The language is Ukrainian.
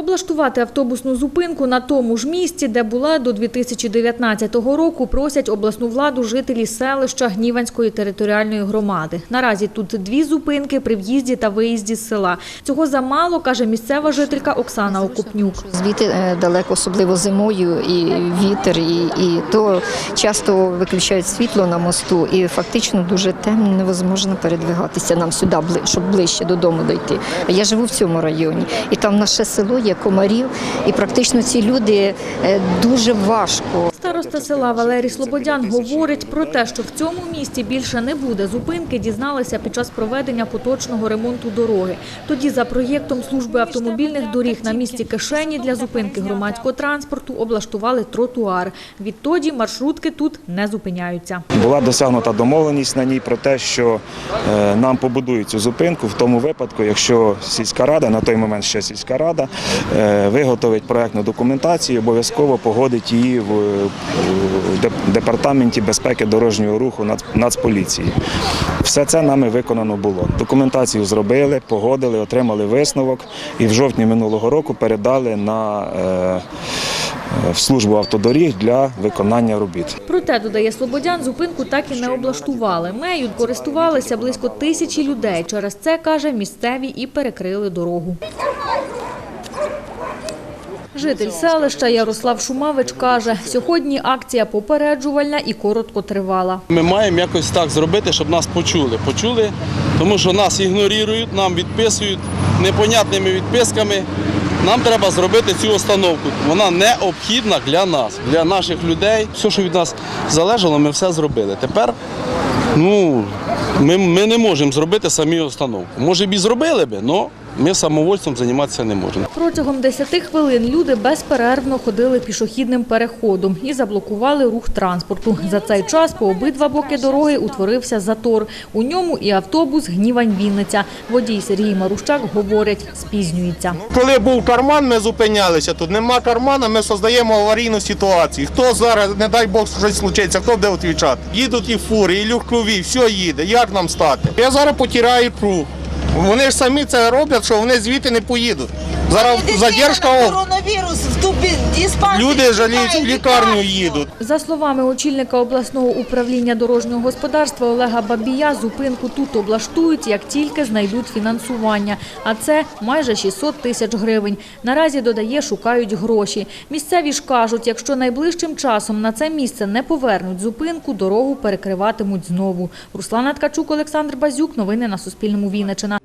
Облаштувати автобусну зупинку на тому ж місці, де була до 2019 року, просять обласну владу жителі селища Гніванської територіальної громади. Наразі тут дві зупинки при в'їзді та виїзді з села. Цього замало, каже місцева жителька Оксана Окупнюк. Звідти е, далеко, особливо зимою, і вітер, і, і то часто виключають світло на мосту, і фактично дуже темно, невозможно передвигатися нам сюди, щоб ближче додому дойти. Я живу в цьому районі, і там наше село є комарів, і практично ці люди е, дуже важко. Староста села Валерій Слободян говорить про те, що в цьому місті більше не буде зупинки, дізналися під час проведення поточного ремонту дороги. Тоді за проєктом служби автомобільних доріг на місці кишені для зупинки громадського транспорту облаштували тротуар. Відтоді маршрутки тут не зупиняються. Була досягнута домовленість на ній про те, що е, нам побудують цю зупинку в тому випадку, якщо сільська рада, на той момент ще сільська рада, е, виготовить проектну документацію, обов'язково погодить її в, е, в департаменті безпеки дорожнього руху Нацполіції. Все це нами виконано було. Документацію зробили, погодили, отримали висновок і в жовтні минулого року передали на е, в службу автодоріг для виконання робіт. Проте, додає Слободян, зупинку так і не облаштували. Нею користувалися близько тисячі людей. Через це, каже, місцеві і перекрили дорогу. Житель селища Ярослав Шумавич каже, сьогодні акція попереджувальна і короткотривала. Ми маємо якось так зробити, щоб нас почули. Почули, тому що нас ігнорують, нам відписують непонятними відписками. Нам треба зробити цю установку. Вона необхідна для нас, для наших людей. Все, що від нас залежало, ми все зробили. Тепер ну, ми, ми не можемо зробити самі установку. Може б і зробили би, але ми самовольством займатися не можемо. Протягом 10 хвилин люди безперервно ходили пішохідним переходом і заблокували рух транспорту. За цей час по обидва боки дороги утворився затор. У ньому і автобус Гнівань-Вінниця. Водій Сергій Марущак говорять, спізнюється. Коли був карман, ми зупинялися. Тут нема кармана, ми создаємо аварійну ситуацію. Хто зараз, не дай Бог, щось случиться, хто буде відповідати? Їдуть і фури, і люхрові, все їде. Як нам стати? Я зараз потираю круг. Вони ж самі це роблять, що вони звідти не поїдуть. Зараз задержка, коронавірус в ту диспансер. люди жаліють, в лікарню їдуть. За словами очільника обласного управління дорожнього господарства Олега Бабія, зупинку тут облаштують, як тільки знайдуть фінансування. А це майже 600 тисяч гривень. Наразі, додає, шукають гроші. Місцеві ж кажуть, якщо найближчим часом на це місце не повернуть зупинку, дорогу перекриватимуть знову. Руслана Ткачук, Олександр Базюк. Новини на Суспільному Вінниччина.